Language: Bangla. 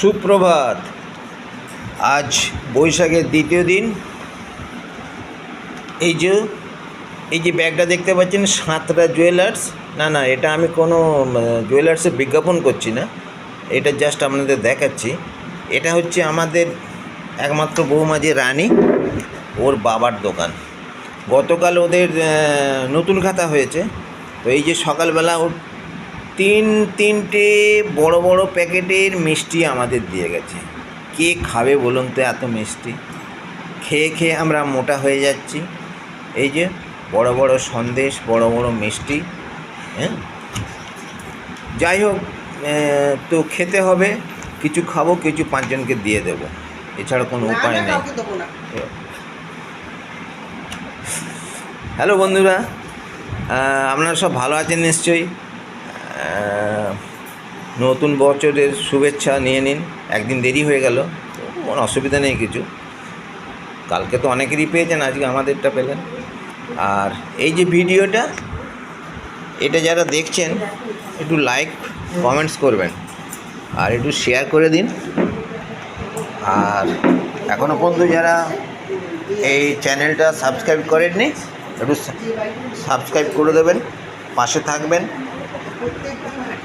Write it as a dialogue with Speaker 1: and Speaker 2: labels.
Speaker 1: সুপ্রভাত। আজ বৈশাখের দ্বিতীয় দিন। এই যে এই যে ব্যাগটা দেখতে পাচ্ছেন, সাঁতরা জুয়েলার্স না না, এটা আমি কোনো জুয়েলার্সে বিজ্ঞাপন করছি না। এটা জাস্ট আপনাদের দেখাচ্ছি। এটা হচ্ছে আমাদের একমাত্র বৌমা যে রানী, ওর বাবার দোকান। গতকাল ওদের নতুন খাতা হয়েছে। তো এই যে সকালবেলা ওর তিন তিনটে বড় বড় প্যাকেটের মিষ্টি আমাদের দিয়ে গেছে। কে খাবে বলুন তো এত মিষ্টি? খেয়ে খেয়ে আমরা মোটা হয়ে যাচ্ছি। এই যে বড় বড় সন্দেশ বড় বড় মিষ্টি হ্যাঁ? যাই হোক তো খেতে হবে কিছু খাব কিছু পাঁচজনকে দিয়ে দেবো। এছাড়া কোনো উপায় নেই। হ্যালো বন্ধুরা আপনারা সব ভালো আছেন নিশ্চয়ই? নতুন বছরের শুভেচ্ছা নিয়ে নিন। একদিন দেরি হয়ে গেল, কোনো অসুবিধা নেই কিছু। কালকে তো অনেকেরই পেয়েছেন, আজকে আমাদেরটা পেলেন। আর এই যে ভিডিওটা, এটা যারা দেখছেন, একটু লাইক কমেন্টস করবেন। আর একটু শেয়ার করে দিন। আর এখনও পর্যন্ত যারা এই চ্যানেলটা সাবস্ক্রাইব করেননি, একটু সাবস্ক্রাইব করে দেবেন, পাশে থাকবেন। প্রত্যেক দিন